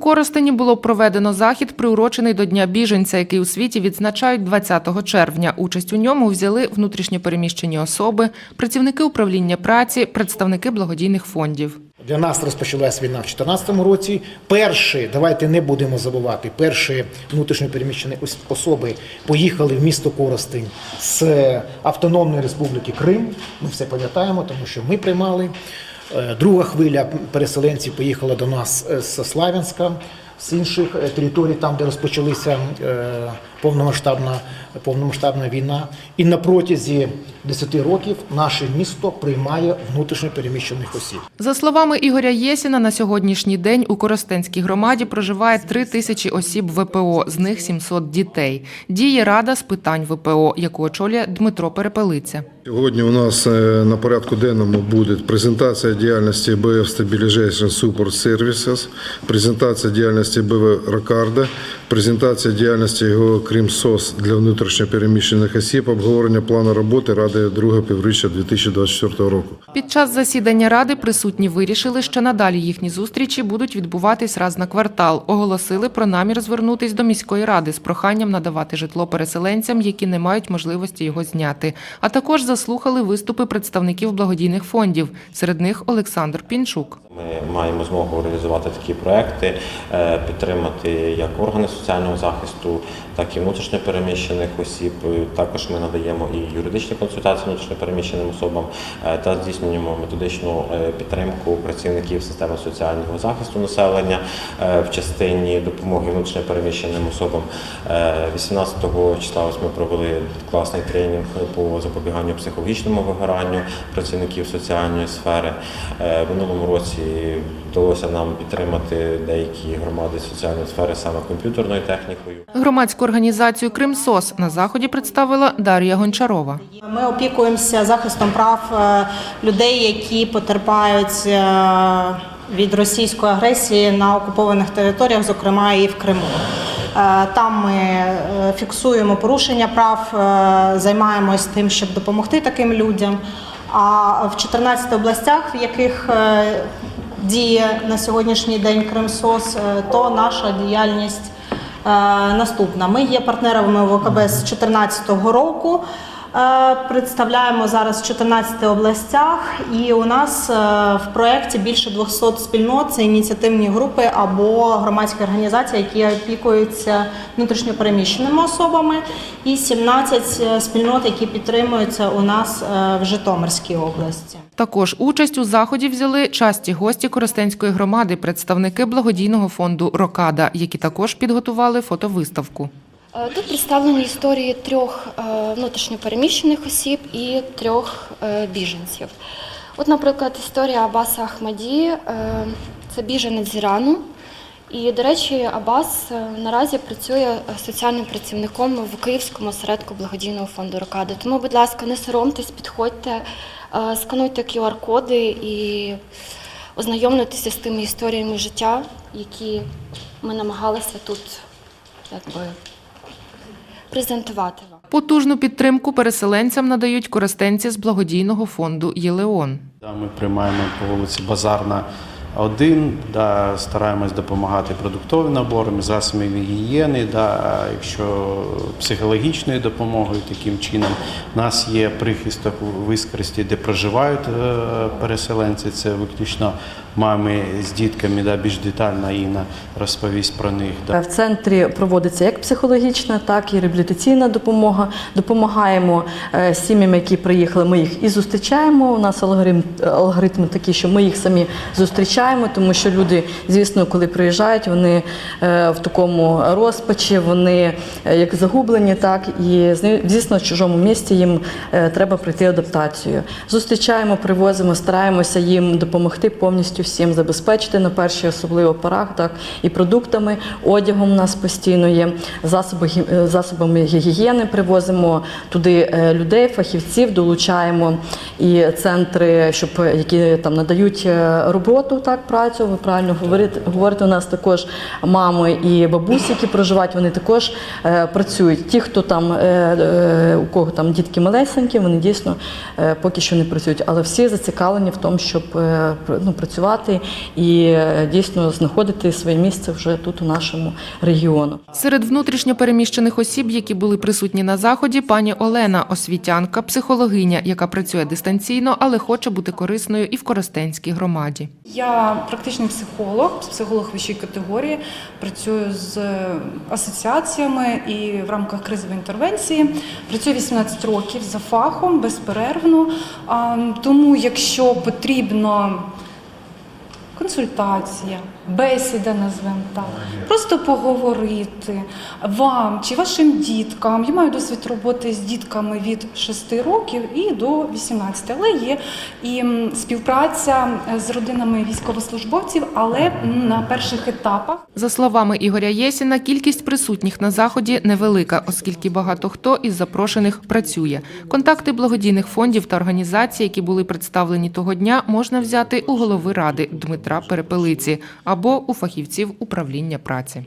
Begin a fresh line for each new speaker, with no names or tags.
Коростені було проведено захід, приурочений до Дня біженця, який у світі відзначають 20 червня. Участь у ньому взяли внутрішньопереміщені особи, працівники управління праці, представники благодійних фондів.
Для нас розпочалась війна в 2014 році. Перші, давайте не будемо забувати, перші внутрішньопереміщені ос- особи поїхали в місто Коростень з Автономної Республіки Крим. Ми все пам'ятаємо, тому що ми приймали. Е, Друга хвиля переселенців поїхала до нас е, з Славянська, з інших е, територій, там, де розпочалася повномасштабна, повномасштабна війна. І на протязі 10 років наше місто приймає внутрішньопереміщених осіб.
За словами Ігоря Єсіна, на сьогоднішній день у Коростенській громаді проживає 3 тисячі осіб ВПО, з них 700 дітей. Діє рада з питань ВПО, яку очолює Дмитро Перепелиця.
Сьогодні у нас е, на порядку денному буде презентація діяльності BF Stabilization Support Services, презентація діяльності БВ Рокарда, презентація діяльності його Крім СОС для внутрішньопереміщених осіб, обговорення плану роботи Ради другого півріччя 2024 року.
Під час засідання ради присутні вирішили, що надалі їхні зустрічі будуть відбуватись раз на квартал. Оголосили про намір звернутись до міської ради з проханням надавати житло переселенцям, які не мають можливості його зняти. А також заслухали виступи представників благодійних фондів. Серед них Олександр Пінчук.
Ми маємо змогу реалізувати такі проекти, е, підтримати як органи соціального захисту, так і внутрішньопереміщених осіб. Також ми надаємо і юридичні консультації внутрішньопереміщеним особам е, та здійснюємо методичну е, підтримку працівників системи соціального захисту населення в частині допомоги внутрішньопереміщеним особам. Е, 18 числа ось ми провели класний тренінг по запобіганню психологічному вигоранню працівників соціальної сфери. В минулому році вдалося нам підтримати деякі громади соціальної сфери саме комп'ютерною технікою.
Громадську організацію Кримсос на заході представила Дар'я Гончарова.
Ми опікуємося захистом прав е, людей, які потерпають е, від російської агресії на окупованих територіях, зокрема і в Криму. Е, Там ми фіксуємо порушення прав, займаємось тим, щоб допомогти таким людям. А в 14 областях, в яких е, діє на сьогоднішній день Кримсос, е, то наша діяльність Е, Наступна. Ми є партнерами ВКБ з 2014 року. Е, Представляємо зараз в 14 областях, і у нас е, в проєкті більше 200 спільнот. Це ініціативні групи або громадські організації, які опікуються внутрішньопереміщеними особами, і 17 спільнот, які підтримуються у нас е, в Житомирській області.
Також участь у заході взяли часті гості Коростенської громади, представники благодійного фонду Рокада, які також підготували фотовиставку.
Е, Тут представлені історії трьох е, внутрішньопереміщених осіб і трьох е, біженців. От, наприклад, історія Абаса Ахмаді це біженець з Ірану. І, до речі, Абас наразі працює соціальним працівником в Київському осередку благодійного фонду Рокада. Тому, будь ласка, не соромтесь, підходьте, скануйте QR-коди і ознайомлюйтеся з тими історіями життя, які ми намагалися тут якби, презентувати вам.
Потужну підтримку переселенцям надають користенці з благодійного фонду Єлеон.
Ми приймаємо по вулиці Базарна 1, да, стараємось допомагати продуктовим наборами, засобами гігієни, да, якщо психологічною допомогою таким чином. У нас є прихисток у Вискресті, де проживають е, переселенці. Це виключно мами з дітками, да, більш детально Інна розповість про них. Да.
В центрі проводиться як психологічна, так і реабілітаційна допомога. Допомагаємо е, сім'ям, які приїхали. Ми їх і зустрічаємо. У нас алгоритм, алгоритм такий, що ми їх самі зустрічаємо, тому що люди, звісно, коли приїжджають, вони е, в такому розпачі, вони е, як загублені, так і звісно, в чужому місті їм треба пройти адаптацію. Зустрічаємо, привозимо, стараємося їм допомогти повністю всім забезпечити на першій особливо порах, так і продуктами, одягом у нас постійно є, засоби, е, засобами гігієни привозимо туди е, людей, фахівців, долучаємо і центри, щоб е, які там надають роботу, так працю. Ви правильно говорите, говорите. У нас також мами і бабусі, які проживають, вони також працюють. Ті, хто там у кого там дітки малесенькі, вони дійсно поки що не працюють, але всі зацікавлені в тому, щоб ну, працювати. Працювати і е, дійсно знаходити своє місце вже тут у нашому регіону.
Серед внутрішньо переміщених осіб, які були присутні на заході, пані Олена, освітянка, психологиня, яка працює дистанційно, але хоче бути корисною і в Коростенській громаді.
Я практичний психолог, психолог вищої категорії, працюю з асоціаціями і в рамках кризової інтервенції. Працюю 18 років за фахом безперервно. А, Тому, якщо потрібно консультація, бесіда, назвемо так, просто поговорити вам чи вашим діткам. Я маю досвід роботи з дітками від 6 років і до 18, але є і співпраця з родинами військовослужбовців, але на перших етапах.
За словами Ігоря Єсіна, кількість присутніх на заході невелика, оскільки багато хто із запрошених працює. Контакти благодійних фондів та організацій, які були представлені того дня, можна взяти у голови ради Дмитра Перепелиці або у фахівців управління праці.